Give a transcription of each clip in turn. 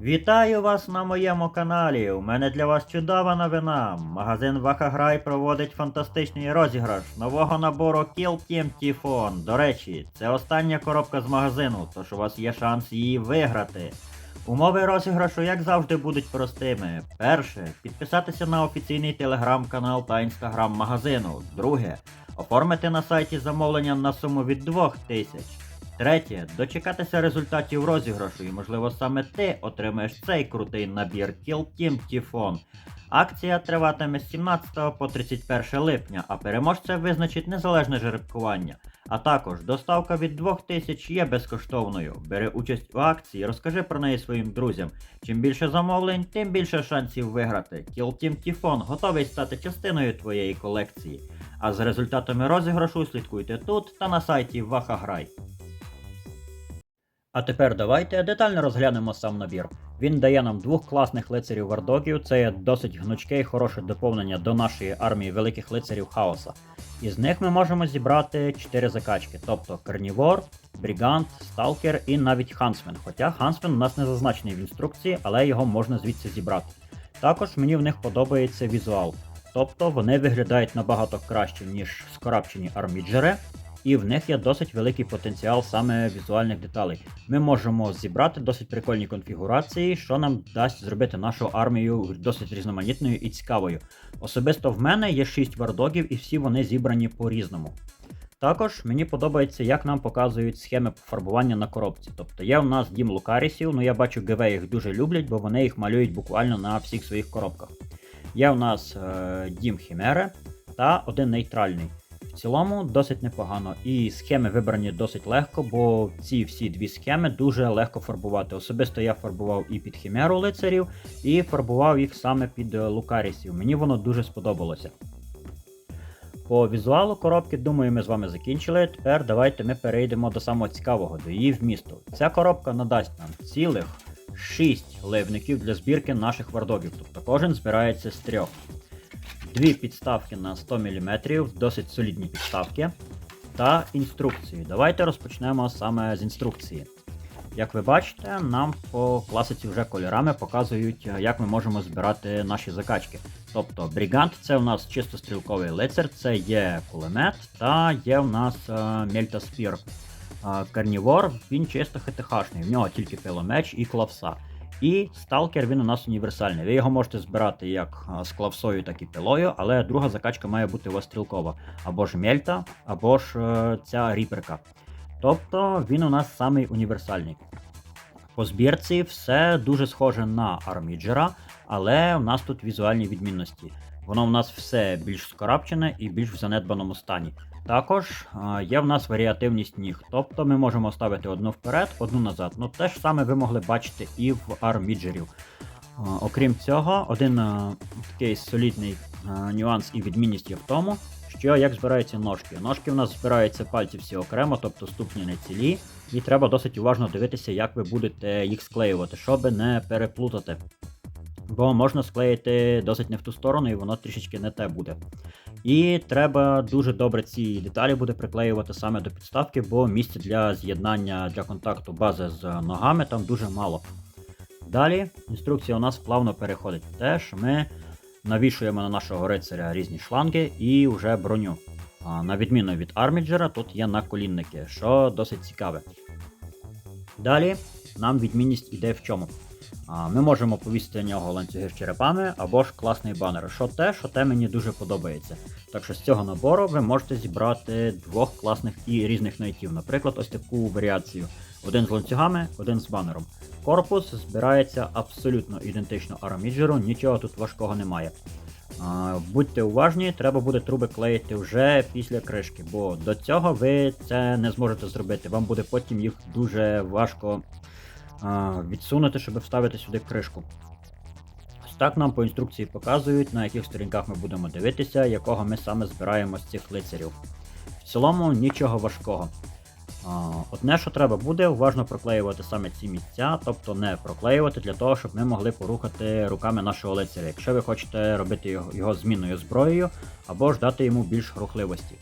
Вітаю вас на моєму каналі. У мене для вас чудова новина. Магазин Вахаграй проводить фантастичний розіграш нового набору Kill Team Typhoon. До речі, це остання коробка з магазину, тож у вас є шанс її виграти. Умови розіграшу, як завжди, будуть простими. Перше, підписатися на офіційний телеграм-канал та інстаграм магазину. Друге, оформити на сайті замовлення на суму від 2000. Третє. Дочекатися результатів розіграшу, і можливо саме ти отримаєш цей крутий набір Kill Team Typhoon. Акція триватиме з 17 по 31 липня, а переможця визначить незалежне жеребкування. А також доставка від 2000 є безкоштовною. Бери участь у акції, розкажи про неї своїм друзям. Чим більше замовлень, тим більше шансів виграти. Kill Team Typhoon готовий стати частиною твоєї колекції. А за результатами розіграшу слідкуйте тут та на сайті Вахаграй. А тепер давайте детально розглянемо сам набір. Він дає нам двох класних лицарів вардогів, це є досить гнучке і хороше доповнення до нашої армії великих лицарів хаоса. Із них ми можемо зібрати 4 закачки, тобто Карнівор, Брігант, Сталкер і навіть Хансмен. Хоча Хансмен у нас не зазначений в інструкції, але його можна звідси зібрати. Також мені в них подобається візуал, тобто вони виглядають набагато краще, ніж скорапчені арміджери, і в них є досить великий потенціал саме візуальних деталей. Ми можемо зібрати досить прикольні конфігурації, що нам дасть зробити нашу армію досить різноманітною і цікавою. Особисто в мене є 6 вардогів, і всі вони зібрані по-різному. Також мені подобається, як нам показують схеми фарбування на коробці. Тобто є у нас дім Лукарісів, ну я бачу ГВ їх дуже люблять, бо вони їх малюють буквально на всіх своїх коробках. Є у нас е, дім Хімери та один нейтральний. В цілому досить непогано. І схеми вибрані досить легко, бо ці всі дві схеми дуже легко фарбувати. Особисто я фарбував і під хімеру лицарів, і фарбував їх саме під е, лукарісів. Мені воно дуже сподобалося. По візуалу коробки, думаю, ми з вами закінчили. Тепер давайте ми перейдемо до самого цікавого, до її вмісту. Ця коробка надасть нам цілих 6 ливників для збірки наших вардогів, тобто кожен збирається з трьох. Дві підставки на 100 мм, досить солідні підставки. Та інструкцію. Давайте розпочнемо саме з інструкції. Як ви бачите, нам по класиці вже кольорами показують, е, як ми можемо збирати наші закачки. Тобто Брігант це у нас чисто стрілковий лицар, це є кулемет та є у нас е, Мельта Спір. Карнівор він чисто ХТХшний, в нього тільки пиломеч і клавса. І сталкер він у нас універсальний. Ви його можете збирати як з клавсою, так і пилою, але друга закачка має бути у вас стрілкова. Або ж мельта, або ж е, ця ріперка. Тобто він у нас самий універсальний. По збірці все дуже схоже на арміджера, але у нас тут візуальні відмінності. Воно в нас все більш скорапчене і більш в занедбаному стані. Також є в нас варіативність ніг, тобто ми можемо ставити одну вперед, одну назад. Ну те ж саме ви могли бачити і в арміджерів. Окрім цього, один такий солідний нюанс і відмінність є в тому, що як збираються ножки. Ножки в нас збираються пальці всі окремо, тобто ступні не цілі, і треба досить уважно дивитися, як ви будете їх склеювати, щоб не переплутати. Бо можна склеїти досить не в ту сторону, і воно трішечки не те буде. І треба дуже добре ці деталі буде приклеювати саме до підставки, бо місця для з'єднання для контакту бази з ногами там дуже мало. Далі інструкція у нас плавно переходить в те, що ми навішуємо на нашого рицаря різні шланги і вже броню. На відміну від арміджера, тут є наколінники, що досить цікаве. Далі нам відмінність іде в чому. Ми можемо повісити на нього ланцюги з черепами або ж класний банер. Що те, що те мені дуже подобається. Так що з цього набору ви можете зібрати двох класних і різних найтів. Наприклад, ось таку варіацію. Один з ланцюгами, один з банером. Корпус збирається абсолютно ідентично ароміджеру, нічого тут важкого немає. Будьте уважні, треба буде труби клеїти вже після кришки, бо до цього ви це не зможете зробити. Вам буде потім їх дуже важко відсунути, щоб вставити сюди кришку. Ось так нам по інструкції показують, на яких сторінках ми будемо дивитися, якого ми саме збираємо з цих лицарів. В цілому нічого важкого. Одне, що треба буде, уважно проклеювати саме ці місця, тобто не проклеювати для того, щоб ми могли порухати руками нашого лицаря, якщо ви хочете робити його, його змінною зброєю, або ж дати йому більш рухливості.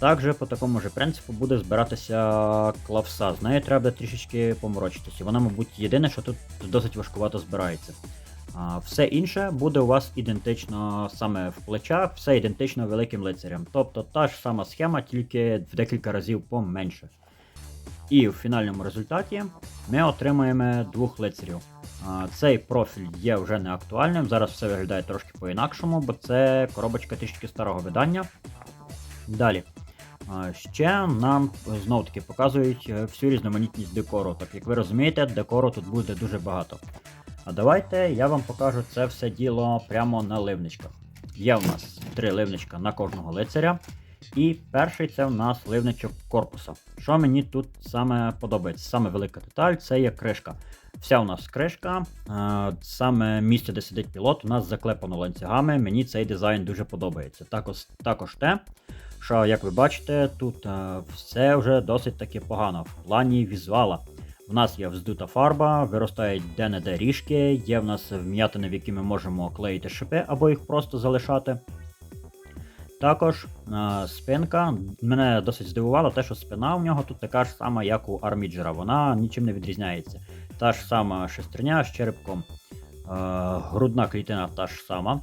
Також по такому ж принципу буде збиратися клавса. З нею треба трішечки поморочитися. Вона, мабуть, єдине, що тут досить важкувато збирається. А, все інше буде у вас ідентично саме в плечах, все ідентично великим лицарям. Тобто та ж сама схема, тільки в декілька разів поменше. І в фінальному результаті ми отримаємо двох лицарів. А, Цей профіль є вже не актуальним. Зараз все виглядає трошки по-інакшому, бо це коробочка трішки старого видання. Далі. Ще нам знов таки показують е, всю різноманітність декору. Так як ви розумієте, декору тут буде дуже багато. А давайте я вам покажу це все діло прямо на ливничках. Є в нас три ливничка на кожного лицаря. І перший це в нас ливничок корпуса. Що мені тут саме подобається? Саме велика деталь це є кришка. Вся у нас кришка, е, саме місце, де сидить пілот, у нас заклепано ланцюгами. Мені цей дизайн дуже подобається. Також, також те, що, як ви бачите, тут е, все вже досить таки погано в плані візуала. У нас є вздута фарба, виростають де-не-де ріжки, є в нас вм'ятини, в які ми можемо клеїти шипи або їх просто залишати. Також е, спинка. Мене досить здивувало те, що спина у нього тут така ж сама, як у арміджера. Вона нічим не відрізняється. Та ж сама шестерня з черепком. Е, грудна клітина та ж сама.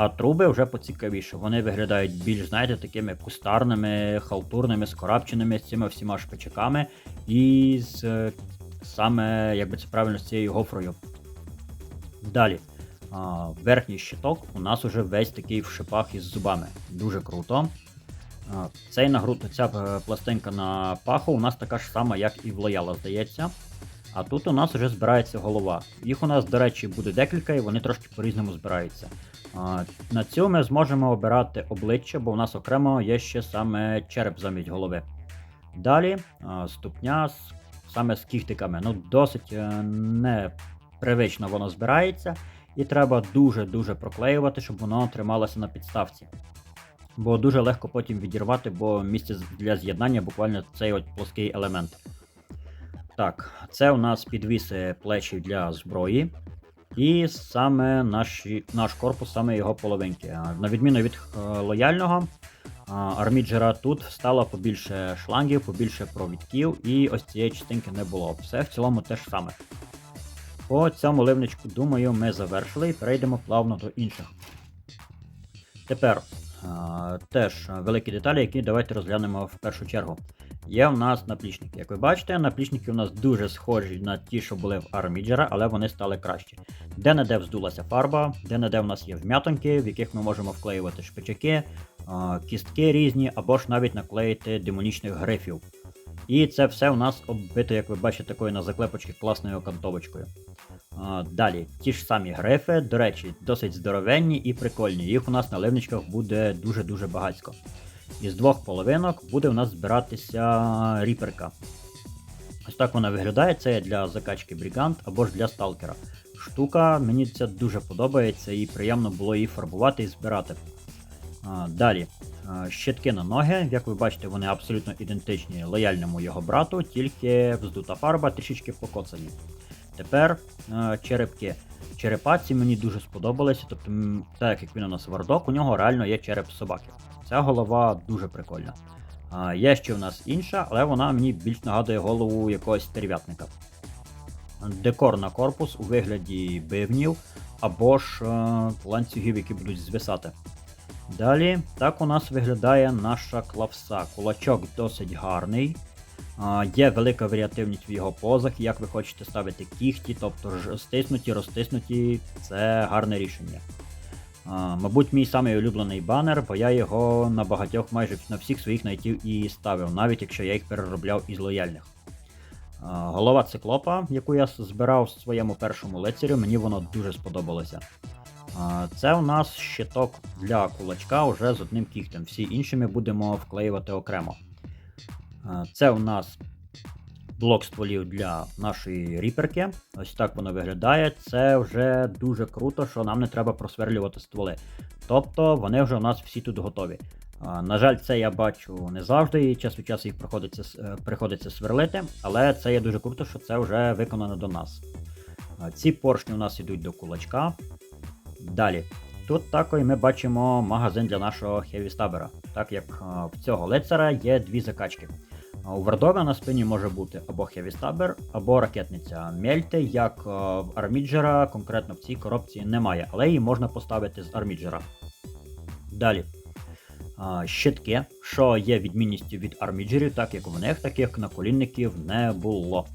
А труби вже поцікавіше. Вони виглядають більш, знаєте, такими кустарними, халтурними, скорапченими з цими всіма шпичаками. І з е, саме, як би це правильно, з цією гофрою. Далі. А, верхній щиток у нас уже весь такий в шипах із зубами. Дуже круто. А, цей нагруд, ця е, пластинка на паху у нас така ж сама, як і в лояла, здається. А тут у нас вже збирається голова. Їх у нас, до речі, буде декілька, і вони трошки по-різному збираються. На цю ми зможемо обирати обличчя, бо у нас окремо є ще саме череп замість голови. Далі ступня саме з кіхтиками. Ну, досить е, непривично воно збирається. І треба дуже-дуже проклеювати, щоб воно трималося на підставці. Бо дуже легко потім відірвати, бо місце для з'єднання буквально цей от плоский елемент. Так, це у нас підвіси плечі для зброї. І саме наші, наш корпус, саме його половинки. На відміну від е, лояльного, арміджера тут стало побільше шлангів, побільше провідків, і ось цієї частинки не було. Все в цілому те ж саме. По цьому ливничку, думаю, ми завершили і перейдемо плавно до інших. Тепер теж великі деталі, які давайте розглянемо в першу чергу. Є в нас наплічники. Як ви бачите, наплічники у нас дуже схожі на ті, що були в Арміджера, але вони стали кращі. Де-не-де вздулася фарба, де-не-де в нас є вм'ятонки, в яких ми можемо вклеювати шпичаки, кістки різні, або ж навіть наклеїти демонічних грифів. І це все у нас оббито, як ви бачите, такою на заклепочці класною окантовочкою. Далі, ті ж самі грифи, до речі, досить здоровенні і прикольні. Їх у нас на ливничках буде дуже-дуже багатько. Із двох половинок буде у нас збиратися ріперка. Ось так вона виглядає, це для закачки Брігант або ж для сталкера. Штука, мені це дуже подобається і приємно було її фарбувати і збирати. Далі, щитки на ноги, як ви бачите, вони абсолютно ідентичні лояльному його брату, тільки вздута фарба трішечки покоцані. Тепер е, черепки. Черепаці мені дуже сподобалися, тобто, так як він у нас вардок, у нього реально є череп собаки. Ця голова дуже прикольна. А, є ще в нас інша, але вона мені більш нагадує голову якогось терв'ятника. Декор на корпус у вигляді бивнів або ж е, ланцюгів, які будуть звисати. Далі, так у нас виглядає наша клавса. Кулачок досить гарний. Є велика варіативність в його позах, як ви хочете ставити кіхті, тобто стиснуті, розтиснуті, це гарне рішення. Мабуть, мій самий улюблений банер, бо я його на багатьох майже на всіх своїх найтів і ставив, навіть якщо я їх переробляв із лояльних. Голова циклопа, яку я збирав в своєму першому лицарю, мені воно дуже сподобалося. Це у нас щиток для кулачка вже з одним кігтем. Всі інші ми будемо вклеювати окремо. Це у нас блок стволів для нашої ріперки. Ось так воно виглядає. Це вже дуже круто, що нам не треба просверлювати стволи. Тобто вони вже у нас всі тут готові. На жаль, це я бачу не завжди, і час від часу їх приходиться, е, приходиться сверлити, але це є дуже круто, що це вже виконано до нас. Ці поршні у нас йдуть до кулачка. Далі. тут також ми бачимо магазин для нашого Heavy Stabber, так як в цього лицара є дві закачки. У Вардога на спині може бути або Stabber, або ракетниця. Мельти, як в арміджера, конкретно в цій коробці немає, але її можна поставити з арміджера. Далі. Щитки, що є відмінністю від арміджерів, так як у них таких наколінників не було.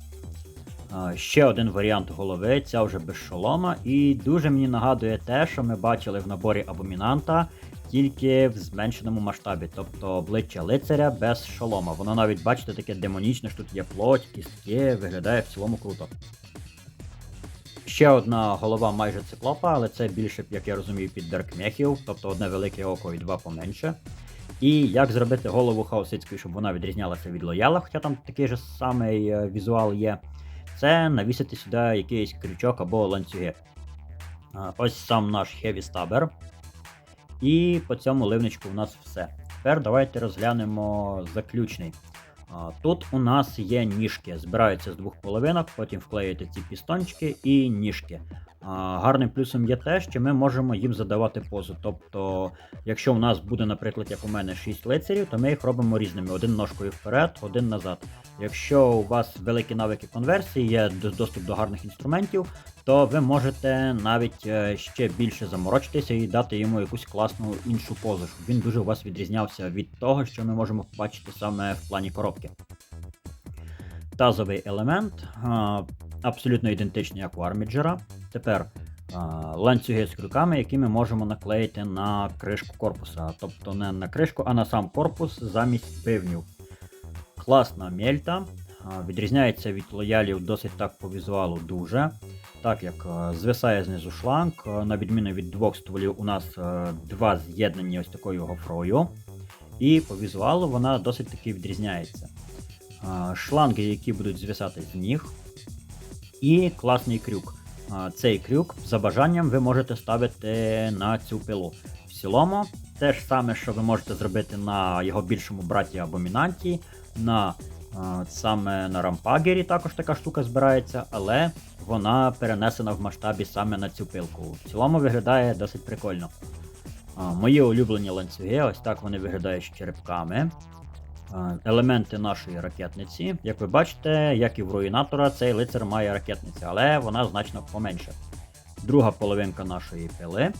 Ще один варіант голови, ця вже без шолома, і дуже мені нагадує те, що ми бачили в наборі абомінанта, тільки в зменшеному масштабі, тобто обличчя лицаря без шолома. Воно навіть, бачите, таке демонічне, що тут є плоть, кістки, виглядає в цілому круто. Ще одна голова майже циклопа, але це більше, як я розумію, під деркмехів, тобто одне велике око і два поменше. І як зробити голову хаосицькою, щоб вона відрізнялася від лояла, хоча там такий же самий е, візуал є, це навісити сюди якийсь крючок або ланцюги. Ось сам наш Heavy Stabber. І по цьому ливничку у нас все. Тепер давайте розглянемо заключний. Тут у нас є ніжки, збираються з двох половинок, потім вклеюєте ці пістончики і ніжки. Гарним плюсом є те, що ми можемо їм задавати позу. Тобто, якщо у нас буде, наприклад, як у мене 6 лицарів, то ми їх робимо різними: один ножкою вперед, один назад. Якщо у вас великі навики конверсії, є доступ до гарних інструментів, то ви можете навіть е, ще більше заморочитися і дати йому якусь класну іншу позу, щоб він дуже у вас відрізнявся від того, що ми можемо побачити саме в плані коробки. Тазовий елемент абсолютно ідентичний, як у арміджера. Тепер ланцюги з крюками, які ми можемо наклеїти на кришку корпуса. Тобто не на кришку, а на сам корпус замість пивнів. Класна мельта. Відрізняється від лоялів досить так по візуалу дуже. Так як е, звисає знизу шланг, е, на відміну від двох стволів, у нас е, два з'єднані ось такою гофрою. І по візуалу вона досить таки відрізняється. Шланги, які будуть звисати з ніг. І класний крюк. Цей крюк за бажанням ви можете ставити на цю пилу. В цілому, те ж саме, що ви можете зробити на його більшому браті Абомінанті, на е, саме на рампагері також така штука збирається, але вона перенесена в масштабі саме на цю пилку. В цілому виглядає досить прикольно. Мої улюблені ланцюги, ось так вони виглядають з черепками. Елементи нашої ракетниці. Як ви бачите, як і в руїнатора, цей лицар має ракетницю, але вона значно поменше. Друга половинка нашої пили.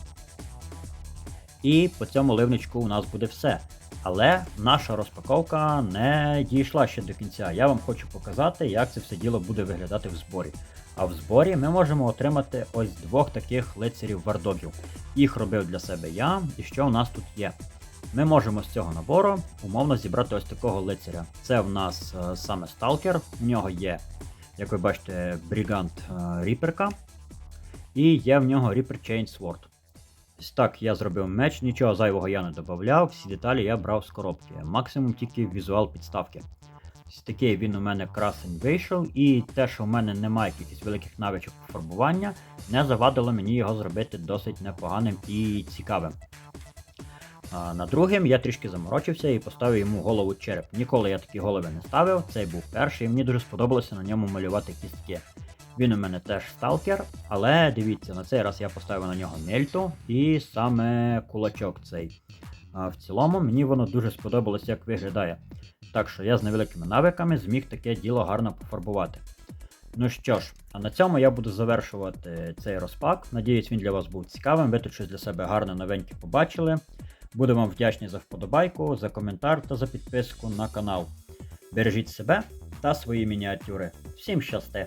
І по цьому ливничку у нас буде все. Але наша розпаковка не дійшла ще до кінця. Я вам хочу показати, як це все діло буде виглядати в зборі. А в зборі ми можемо отримати ось двох таких лицарів вардогів. Їх робив для себе я, і що у нас тут є. Ми можемо з цього набору умовно зібрати ось такого лицаря. Це в нас е, саме сталкер, в нього є, як ви бачите, Бригант е, Ріперка. І є в нього Chain Sword. Ось так я зробив меч, нічого зайвого я не додавав, всі деталі я брав з коробки. Максимум тільки візуал підставки. Ось такий він у мене красень вийшов, і те, що в мене немає якихось великих навичок фарбування, не завадило мені його зробити досить непоганим і цікавим. А на другим я трішки заморочився і поставив йому голову череп. Ніколи я такі голови не ставив, цей був перший, і мені дуже сподобалося на ньому малювати кістки. Він у мене теж сталкер, але дивіться, на цей раз я поставив на нього мельту і саме кулачок цей. А в цілому мені воно дуже сподобалось, як виглядає. Так що я з невеликими навиками зміг таке діло гарно пофарбувати. Ну що ж, а на цьому я буду завершувати цей розпак. Надіюсь, він для вас був цікавим. Ви тут щось для себе гарне новеньке побачили. Буду вам вдячний за вподобайку, за коментар та за підписку на канал. Бережіть себе та свої мініатюри. Всім щасти!